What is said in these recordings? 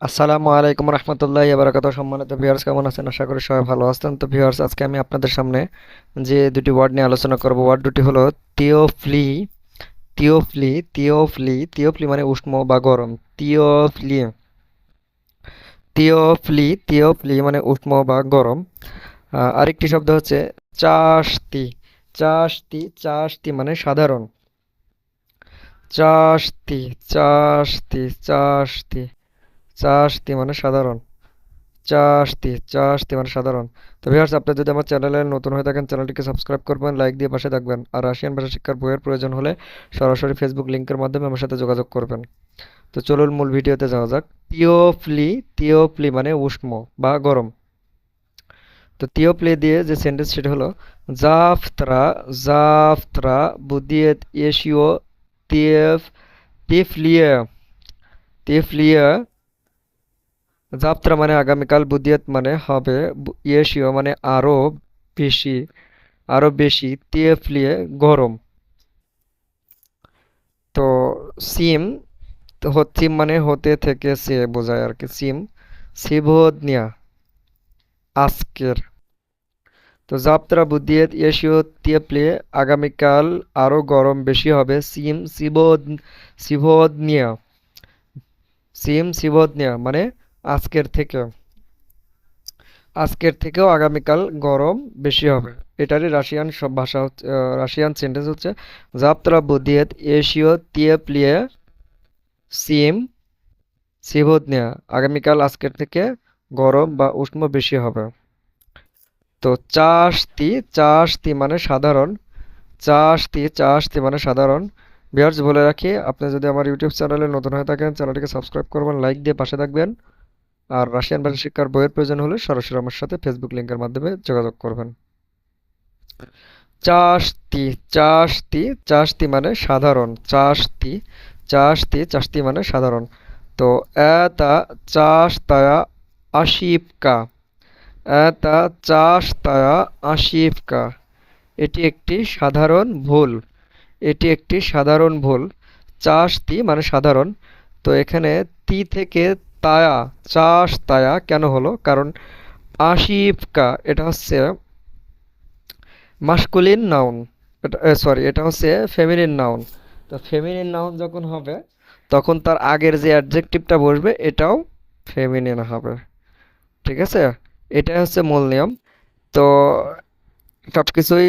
আসসালামু আলাইকুম রহমতুল্লাহ বারাকাত সম্মানিত ভিউয়ার্স কেমন আছেন? আশা করি সবাই ভালো আছেন। তো ভিউয়ার্স আজকে আমি আপনাদের সামনে যে দুটি ওয়ার্ড নিয়ে আলোচনা করব ওয়ার্ড দুটি হলো তিওফ্লি তিওফ্লি তিওফ্লি তিওফ্লি মানে উষ্ণ বা গরম। তিওফ্লি তিওফ্লি তিওফ্লি মানে উষ্ণ বা গরম। আরেকটি শব্দ হচ্ছে চাষতি। চাষতি চাষতি মানে সাধারণ। চাষতি চাষতি চাষতি। চাষতি মানে সাধারণ। চাষতি চাষতি মানে সাধারণ। তো ভিউয়ার্স আপনি যদি আমার চ্যানেলে নতুন হয়ে থাকেন, চ্যানেলটিকে সাবস্ক্রাইব করবেন লাইক দিয়ে পাশে থাকবেন। আর রাশিয়ান ভাষা শিক্ষার বইয়ের প্রয়োজন হলে সরাসরি ফেসবুক লিঙ্কের মাধ্যমে আমার সাথে যোগাযোগ করবেন। তো চলুন মূল ভিডিওতে যাওয়া যাক। তিওফ্লি তিওফ্লি মানে উষ্ণ বা গরম। তো তিওফ্লি দিয়ে যে সেন্টেন্স সেটা হলো, জাফত্রা জাফত্রা বুদিয়েত এশিও তিয়েফ তিফলিয়ে তিফলিয়ে যাত্রা মানে আগামীকাল বুদিয়াত মানে হবে ইয়েশিও মানে আরও বেশি আরও বেশি তিয়েফলিয়ে গরম। তো সিম সিম মানে হতে থেকে সে বোঝায় আর কি, সিম সিভোদনিয়া আজকের। তো যাত্রা বুদিয়েত ইয়েশিও তিয়েফলিয়ে আগামীকাল আরও গরম বেশি হবে, সিম সিবোদ সিভোদনিয়া সিম সিভোদনিয়া মানে আজকের থেকে। আজকের থেকেও আগামীকাল গরম বেশি হবে। এটারই রাশিয়ান সব ভাষা হচ্ছে রাশিয়ান সেন্টেন্স হচ্ছে জাপ্তরা বুদিয়েত এশিও তিয়েপ্লিয়ে সিম সিভোদনিয়া আগামীকাল আজকের থেকে গরম বা উষ্ণ বেশি হবে। তো চাষতি চাষতি মানে সাধারণ চাষতি চাষতি মানে সাধারণ। ভিউয়ার্স বলে রাখি আপনি যদি আমার ইউটিউব চ্যানেলে নতুন হয়ে থাকেন চ্যানেলটিকে সাবস্ক্রাইব করবেন লাইক দিয়ে পাশে থাকবেন। আর রাশিয়ান ভাষা শিক্ষার বইয়ের প্রয়োজন হলে সরাসরি আমার সাথে ফেসবুক লিংকের মাধ্যমে যোগাযোগ করবেন। চাষতি চাষতি চাষতি মানে সাধারণ। চাষতি চাষতি চাষতি মানে সাধারণ। তো এতা চাষতায়া আশিপকা এতা চাষতায়া আশিপকা এটি একটি সাধারণ ভুল। এটি একটি সাধারণ ভুল। চাষতি মানে সাধারণ। তো এখানে তি থেকে তায়া, চাষ তায়া কেন হলো? কারণ আশিফকা এটা হচ্ছে মাস্কুলিন নাউন এটা সরি এটা হচ্ছে ফেমিনিন নাউন তো ফেমিনিন নাউন যখন হবে, তখন তার আগের যে অ্যাডজেক্টিভটা বসবে, এটাও ফেমিনিন হবে। ঠিক আছে? এটাই হচ্ছে মূল নিয়ম। তো সব কিছুই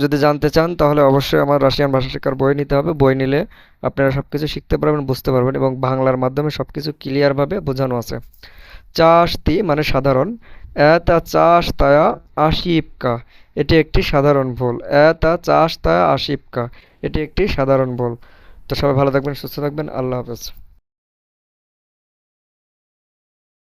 যদি জানতে চান, তাহলে অবশ্যই আমার রাশিয়ান ভাষা শেখার বই নিতে হবে। বই নিলে আপনারা সব কিছু শিখতে পারবেন, বুঝতে পারবেন এবং বাংলার মাধ্যমে সব কিছু ক্লিয়ারভাবে বোঝানো আছে। চাষতি মানে সাধারণ। এতা চাষ তায়া আশিপকা। এটি একটি সাধারণ ভুল। এতা চাষ তায়া আশিপকা। এটি একটি সাধারণ ভুল। তো সবাই ভালো থাকবেন, সুস্থ থাকবেন। আল্লাহ হাফেজ।